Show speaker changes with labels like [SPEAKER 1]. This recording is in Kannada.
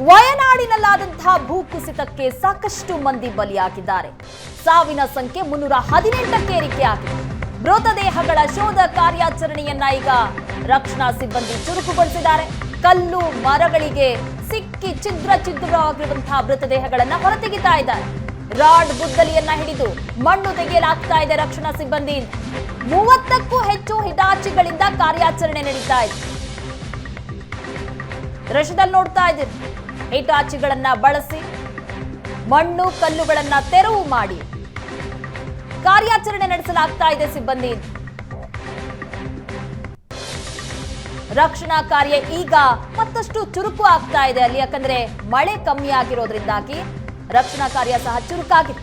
[SPEAKER 1] ವಯನಾಡಿನಲ್ಲಾದಂತಹ ಭೂಕುಸಿತಕ್ಕೆ ಸಾಕಷ್ಟು ಮಂದಿ ಬಲಿಯಾಗಿದ್ದಾರೆ. ಸಾವಿನ ಸಂಖ್ಯೆ ಮುನ್ನೂರ ಹದಿನೆಂಟಕ್ಕೆ ಏರಿಕೆ ಆಗಿದೆ. ಮೃತದೇಹಗಳ ಶೋಧ ಕಾರ್ಯಾಚರಣೆಯನ್ನ ಈಗ ರಕ್ಷಣಾ ಸಿಬ್ಬಂದಿ ಚುರುಕುಗೊಳಿಸಿದ್ದಾರೆ. ಕಲ್ಲು, ಮರಗಳಿಗೆ ಸಿಕ್ಕಿ ಛಿದ್ರ ಛಿದ್ರವಾಗಿರುವಂತಹ ಮೃತದೇಹಗಳನ್ನ ಹೊರತೆಗಿತಾ ಇದ್ದಾರೆ. ರಾಡ್ ಗುದ್ದಲಿಯನ್ನ ಹಿಡಿದು ಮಣ್ಣು ತೆಗೆಯಲಾಗ್ತಾ ಇದೆ ರಕ್ಷಣಾ ಸಿಬ್ಬಂದಿ. ಮೂವತ್ತಕ್ಕೂ ಹೆಚ್ಚು ಹಿಟಾಚಿಗಳಿಂದ ಕಾರ್ಯಾಚರಣೆ ನಡೀತಾ ಇದೆ. ದೃಶ್ಯದಲ್ಲಿ ನೋಡ್ತಾ ಇದ್ದೀರಿ. ಹಿಟಾಚಿಗಳನ್ನ ಬಳಸಿ, ಮಣ್ಣು, ಕಲ್ಲುಗಳನ್ನ ತೆರವು ಮಾಡಿ. ಕಾರ್ಯಾಚರಣೆ ನಡೆಸಲಾಗ್ತಾ ಇದೆ ಸಿಬ್ಬಂದಿ. ರಕ್ಷಣಾ ಕಾರ್ಯ ಈಗ ಮತ್ತಷ್ಟು ಚುರುಕು ಆಗ್ತಾ ಇದೆ ಅಲ್ಲಿ, ಯಾಕಂದ್ರೆ ಮಳೆ ಕಮ್ಮಿ ಆಗಿರೋದ್ರಿಂದಾಗಿ ರಕ್ಷಣಾ ಕಾರ್ಯ ಸಹ ಚುರುಕಾಗಿದೆ.